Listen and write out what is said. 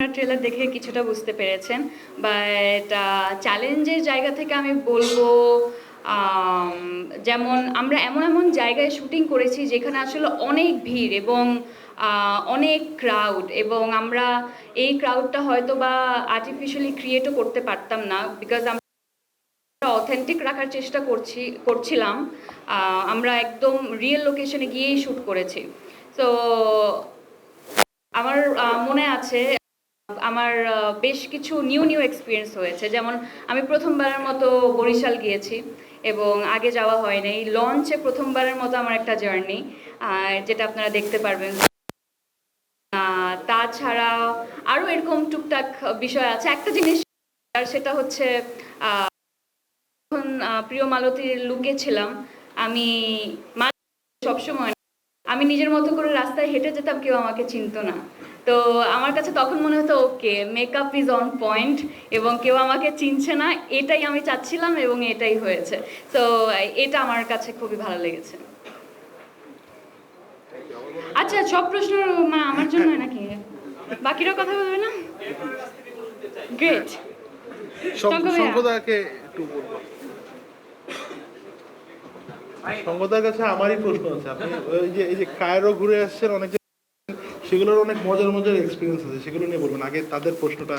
Trailer দেখে কিছুটা বুঝতে পেরেছেন বাট চ্যালেঞ্জের জায়গা থেকে আমি বলব যেমন আমরা এমন এমন জায়গায় শুটিং করেছি যেখানে আসলে অনেক ভিড় এবং অনেক ক্রাউড এবং আমরা এই ক্রাউডটা হয়তো বা আর্টিফিশিয়ালি ক্রিয়েটও করতে পারতাম না বিকজ আমরা অথেন্টিক রাখার চেষ্টা করছি, করছিলাম আমরা একদম রিয়েল লোকেশনে গিয়েই শ্যুট করেছি। তো আমার মনে আছে আমার বেশ কিছু নিউ নিউ এক্সপিরিয়েন্স হয়েছে। যেমন আমি প্রথমবারের মতো বরিশাল গিয়েছি এবং আগে যাওয়া হয়নি। লঞ্চে প্রথমবারের মতো আমার একটা জার্নি যেটা আপনারা দেখতে পারবেন। তাছাড়া আরও এরকম টুকটাক বিষয় আছে। একটা জিনিস, আর সেটা হচ্ছে যখন প্রিয় মালতীর লুকে ছিলাম, আমি সবসময় আমি নিজের মতো করে রাস্তায় হেঁটে যেতাম কেউ আমাকে চিনতো না। তো আমার কাছে তখন মনে হতো okay makeup is on point এবং কেউ আমাকে চিনছে না এটাই আমি চাচ্ছিলাম এবং এটাই হয়েছে। তো এটা আমার কাছে খুবই ভালো লেগেছে। আচ্ছা সব প্রশ্ন মানে আমার জন্য নাকি? বাকিরা কথা বলবে না? গ্রেট। শঙ্কদাকে একটু বলব। শঙ্কদার কাছে আমারই প্রশ্ন আছে। আপনি ওই যে, এই যে কায়রো ঘুরে আসছেন, অনেক সেগুলোর অনেক মজার মজার এক্সপিরিয়েন্স আছে, সেগুলো নিয়ে বলবেন। আগে তাদের প্রশ্নটা